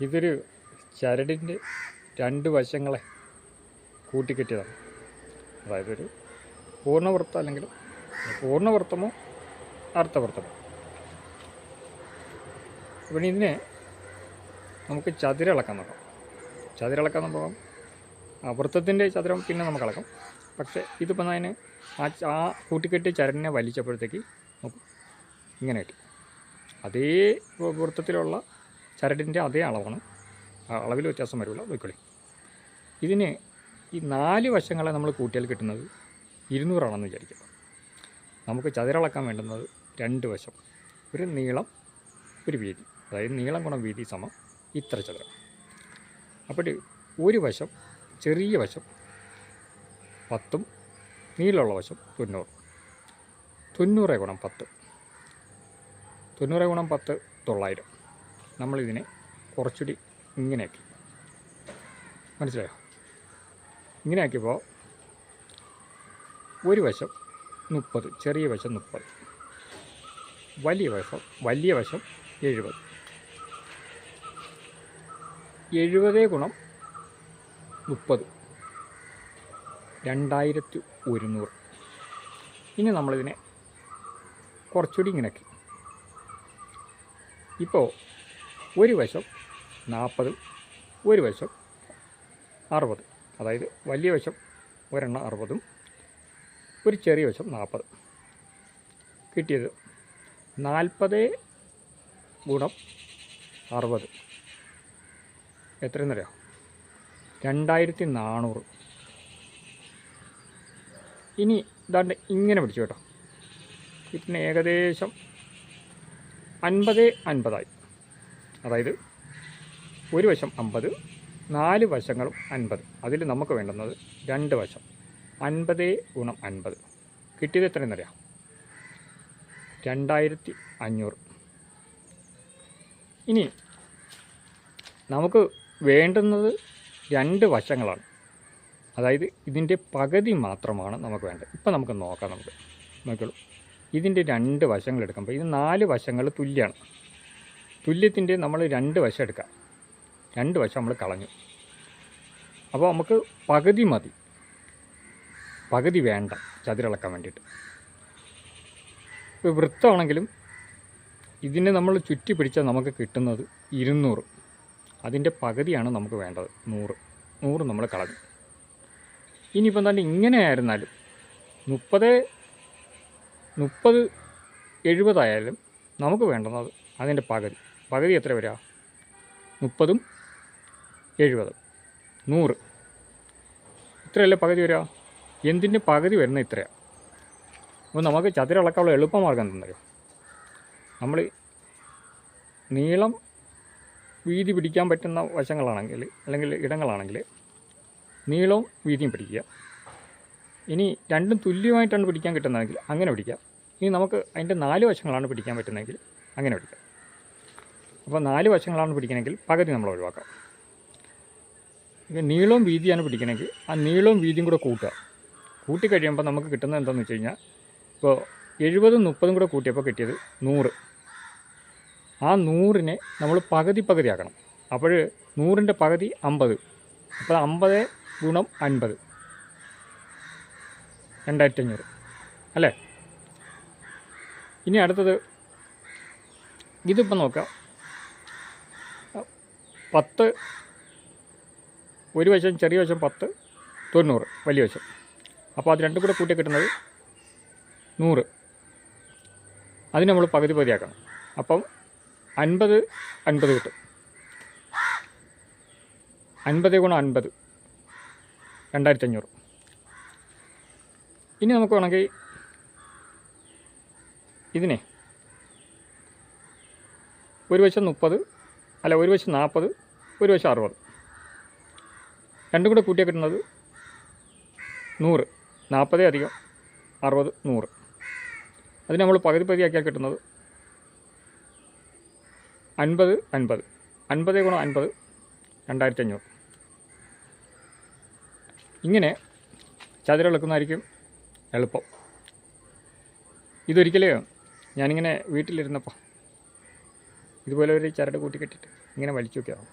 ഇതൊരു ചരടിന്റെ രണ്ട് വശങ്ങളെ കൂട്ടിക്കെട്ടിയതാണ്. അതായത് ഒരു പൂർണവൃത്തം അല്ലെങ്കിൽ പൂർണവൃത്തമോ അർത്ഥവൃത്തമോ അപ്പം ഇതിനെ നമുക്ക് ചതുരളക്കാൻ നോക്കാം ചതുരളക്കാൻ നോക്കാം വൃത്തത്തിന്റെ ചതുരം പിന്നെ നമുക്ക് അളക്കാം. പക്ഷേ ഇതിപ്പോൾ അതിന് ആ ആ കൂട്ടിക്കെട്ടിയ ചരടിനെ വലിച്ചപ്പോഴത്തേക്ക് നോക്കും ഇങ്ങനെ കിട്ടി. അതേ വൃത്തത്തിലുള്ള ചരടിന്റെ അതേ അളവാണ്. അളവിൽ വ്യത്യാസം വരില്ല. നോക്കിക്കോളി ഇതിന് ഈ നാല് വശങ്ങളെ നമ്മൾ കൂട്ടിയാൽ കിട്ടുന്നത് ഇരുന്നൂറാണെന്ന് വിചാരിക്കുക. നമുക്ക് ചതുരളക്കാൻ വേണ്ടുന്നത് രണ്ട് വശം. ഒരു നീളം ഒരു വീതി. അതായത് നീളം ഗുണം വീതി സമം ഇത്ര ചതുരം. അപ്പോൾ ഒരു വശം ചെറിയ വശം പത്തും നീളമുള്ള വശം തൊണ്ണൂറ്. തൊണ്ണൂറ് ഗുണം പത്ത്. തൊണ്ണൂറ് ഗുണം പത്ത് തൊള്ളായിരം. നമ്മളിതിനെ കുറച്ചുകൂടി ഇങ്ങനെയാക്കി. മനസ്സിലായോ? ഇങ്ങനെയാക്കിയപ്പോൾ ഒരു വശം മുപ്പത് ചെറിയ വശം മുപ്പത്. വലിയ വശം വലിയ വശം എഴുപത്. എഴുപത് ഗുണം മുപ്പത്. രണ്ടായിരത്തി ഒരുന്നൂറ്. ഇനി നമ്മളിതിനെ കുറച്ചുകൂടി ഇങ്ങനെയാക്കി. ഇപ്പോൾ ഒരു വശം നാൽപ്പത് ഒരു വശം അറുപത്. അതായത് വലിയ വശം ഒരെണ്ണം അറുപതും ഒരു ചെറിയ വശം നാൽപ്പത്. കിട്ടിയത് നാൽപ്പത് ഗുണം അറുപത്. എത്രയെന്നറിയാം? രണ്ടായിരത്തി നാനൂറ് ഇനി ഇതാണ്ട് ഇങ്ങനെ പിടിച്ചു കേട്ടോ. ഇതിന് ഏകദേശം അൻപത് അൻപതായി. അതായത് ഒരു വശം അമ്പത് നാല് വശങ്ങളും അൻപത്. അതിൽ നമുക്ക് വേണ്ടുന്നത് രണ്ട് വശം. അൻപത് ഗുണം അൻപത്. കിട്ടിയത് എത്രയെന്നറിയാം രണ്ടായിരത്തി അഞ്ഞൂറ്. ഇനി നമുക്ക് വേണ്ടുന്നത് രണ്ട് വശങ്ങളാണ്. അതായത് ഇതിന്റെ പകുതി മാത്രമാണ് നമുക്ക് വേണ്ടത്. ഇപ്പം നമുക്ക് നോക്കാം നമുക്ക്. നോക്കിയോളൂ ഇതിന്റെ രണ്ട് വശങ്ങൾ എടുക്കുമ്പോൾ ഇത് നാല് വശങ്ങൾ തുല്യമാണ് തുല്യത്തിന്റെ നമ്മൾ രണ്ട് വശം എടുക്കാം. രണ്ട് വശം നമ്മൾ കളഞ്ഞു. അപ്പോൾ നമുക്ക് പകുതി മതി. പകുതി വേണ്ട. ചതുരളക്കാൻ വേണ്ടിയിട്ട്. ഇപ്പോൾ വൃത്തമാണെങ്കിലും ഇതിനെ നമ്മൾ ചുറ്റി പിടിച്ചാൽ നമുക്ക് കിട്ടുന്നത് ഇരുന്നൂറ്. അതിന്റെ പകുതിയാണ് നമുക്ക് വേണ്ടത്. നൂറ്. നൂറ് നമ്മൾ കളഞ്ഞു. ഇനിയിപ്പം തന്നെ ഇങ്ങനെ ആയിരുന്നാലും മുപ്പത് മുപ്പത് എഴുപതായാലും നമുക്ക് വേണ്ടുന്നത് അതിന്റെ പകുതി. പകുതി എത്ര വരിക മുപ്പതും എഴുപതും. നൂറ്. ഇത്രയല്ലേ പകുതി വരിക എന്തിന്റെ പകുതി വരുന്ന ഇത്രയാണ് അപ്പോൾ നമുക്ക് ചതുരളക്കാനുള്ള എളുപ്പമാർഗം തന്നല്ലോ നമ്മൾ നീളം വീതി പിടിക്കാൻ പറ്റുന്ന വശങ്ങളാണെങ്കിൽ അല്ലെങ്കിൽ ഇടങ്ങളാണെങ്കിൽ നീളവും വീതിയും പിടിക്കുക. ഇനി രണ്ടും തുല്യമായിട്ടാണ് പിടിക്കാൻ കിട്ടുന്നതെങ്കിൽ അങ്ങനെ പിടിക്കാം. ഇനി നമുക്ക് അതിന്റെ നാല് വശങ്ങളാണ് പിടിക്കാൻ പറ്റുന്നതെങ്കിൽ അങ്ങനെ പിടിക്കാം. അപ്പോൾ നാല് വശങ്ങളാണ് പിടിക്കണമെങ്കിൽ പകുതി നമ്മൾ ഒഴിവാക്കാം. നീളവും വീതിയാണ് പിടിക്കണമെങ്കിൽ ആ നീളവും വീതിയും കൂടെ കൂട്ടുക. കൂട്ടി കഴിയുമ്പോൾ നമുക്ക് കിട്ടുന്നത് എന്താണെന്ന് വെച്ച് കഴിഞ്ഞാൽ ഇപ്പോൾ എഴുപതും മുപ്പതും കൂടെ കൂട്ടിയപ്പോൾ കിട്ടിയത് നൂറ്. ആ നൂറിനെ നമ്മൾ പകുതി പകുതി ആക്കണം. അപ്പോൾ നൂറിന്റെ പകുതി അമ്പത്. അപ്പോൾ അമ്പത് ഗുണം അൻപത്. രണ്ടായിരത്തി അഞ്ഞൂറ് അല്ലേ? ഇനി അടുത്തത് ഇതിപ്പോൾ നോക്കാം. പത്ത് ഒരു വശം ചെറിയ വശം പത്ത് തൊണ്ണൂറ് വലിയ വശം. അപ്പോൾ അത് രണ്ടും കൂടെ കൂട്ടി കിട്ടുന്നത് നൂറ്. അതിന് നമ്മൾ പകുതി പകുതിയാക്കണം അപ്പം അൻപത് അൻപത് കിട്ടും. അൻപത് ഗുണം അൻപത് രണ്ടായിരത്തി അഞ്ഞൂറ് ഇനി നമുക്ക് വേണമെങ്കിൽ ഇതിനെ ഒരു വശം മുപ്പത് അല്ല ഒരു വശം നാൽപ്പത് ഒരു വശം അറുപത്. രണ്ടും കൂടെ കൂട്ടിയാൽ കിട്ടുന്നത് നൂറ്. നാൽപ്പതേ അധികം അറുപത് നൂറ്. അതിന് നമ്മൾ പകുതി പകുതിയാക്കിയാൽ കിട്ടുന്നത് അൻപത് അൻപത്. അൻപത് ഗുണം അൻപത് രണ്ടായിരത്തി അഞ്ഞൂറ് ഇങ്ങനെ ചതുരളക്കുന്നതായിരിക്കും എളുപ്പം. ഇതൊരിക്കലേ ഞാനിങ്ങനെ വീട്ടിലിരുന്നപ്പോൾ ഇതുപോലെ ഒരു ചരട് കൂട്ടി കെട്ടിട്ട് ഇങ്ങനെ വലിച്ചു നോക്കിയതാണ്